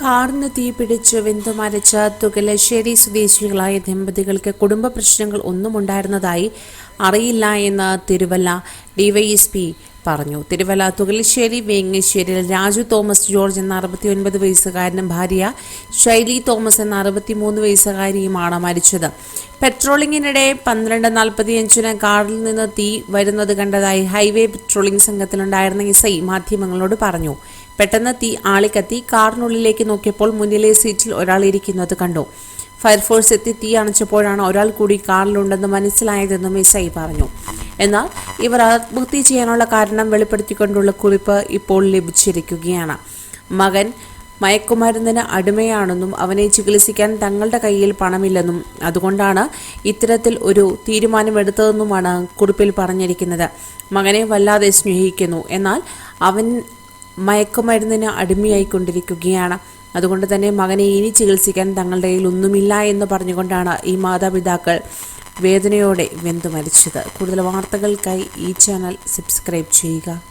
കാറിന് തീപിടിച്ച് വെന്തു മരിച്ച തുകലശ്ശേരി സ്വദേശികളായ ദമ്പതികൾക്ക് കുടുംബ പ്രശ്നങ്ങൾ ഒന്നും ഉണ്ടായിരുന്നതായി അറിയില്ല എന്ന് തിരുവല്ല ഡിവൈഎസ്പി പറഞ്ഞു. തിരുവല്ല തുകലശ്ശേരി വേങ്ങശ്ശേരിയിൽ രാജു തോമസ് ജോർജ് എന്ന അറുപത്തിയൊൻപത് വയസ്സുകാരനും ഭാര്യ ശൈലി തോമസ് എന്ന അറുപത്തിമൂന്ന് വയസ്സുകാരിയുമാണ് മരിച്ചത്. പെട്രോളിങ്ങിനിടെ പന്ത്രണ്ട് നാൽപ്പത്തിയഞ്ചിന് കാറിൽ നിന്ന് തീ വരുന്നത് കണ്ടതായി ഹൈവേ പെട്രോളിംഗ് സംഘത്തിലുണ്ടായിരുന്ന ഇസൈ മാധ്യമങ്ങളോട് പറഞ്ഞു. പെട്ടെന്ന് തീ ആളിക്കത്തി കാറിനുള്ളിലേക്ക് നോക്കിയപ്പോൾ മുന്നിലെ സീറ്റിൽ ഒരാൾ ഇരിക്കുന്നത് കണ്ടു. ഫയർഫോഴ്സ് എത്തി തീ അണച്ചപ്പോഴാണ് ഒരാൾ കൂടി കാറിലുണ്ടെന്ന് മനസ്സിലായതെന്നും എസ്ഐ പറഞ്ഞു. എന്നാൽ ഇവർ ആത്മഹത്യ ചെയ്യാനുള്ള കാരണം വെളിപ്പെടുത്തിക്കൊണ്ടുള്ള കുറിപ്പ് ഇപ്പോൾ ലഭിച്ചിരിക്കുകയാണ്. മകൻ മയക്കുമരുന്നിന് അടിമയാണെന്നും അവനെ ചികിത്സിക്കാൻ തങ്ങളുടെ കയ്യിൽ പണമില്ലെന്നും അതുകൊണ്ടാണ് ഇത്തരത്തിൽ ഒരു തീരുമാനമെടുത്തതെന്നുമാണ് കുറിപ്പിൽ പറഞ്ഞിരിക്കുന്നത്. മകനെ വല്ലാതെ സ്നേഹിക്കുന്നു. എന്നാൽ അവൻ മയക്കുമരുന്നിന് അടിമയായിക്കൊണ്ടിരിക്കുകയാണ്. അതുകൊണ്ട് തന്നെ മകനെ ഇനി ചികിത്സിക്കാൻ തങ്ങളുടെ കയ്യിൽ ഒന്നുമില്ല എന്ന് പറഞ്ഞുകൊണ്ടാണ് ഈ മാതാപിതാക്കൾ വേദനയോടെ വെന്തു മരിച്ചത്. കൂടുതൽ വാർത്തകൾക്കായി ഈ ചാനൽ സബ്സ്ക്രൈബ് ചെയ്യുക.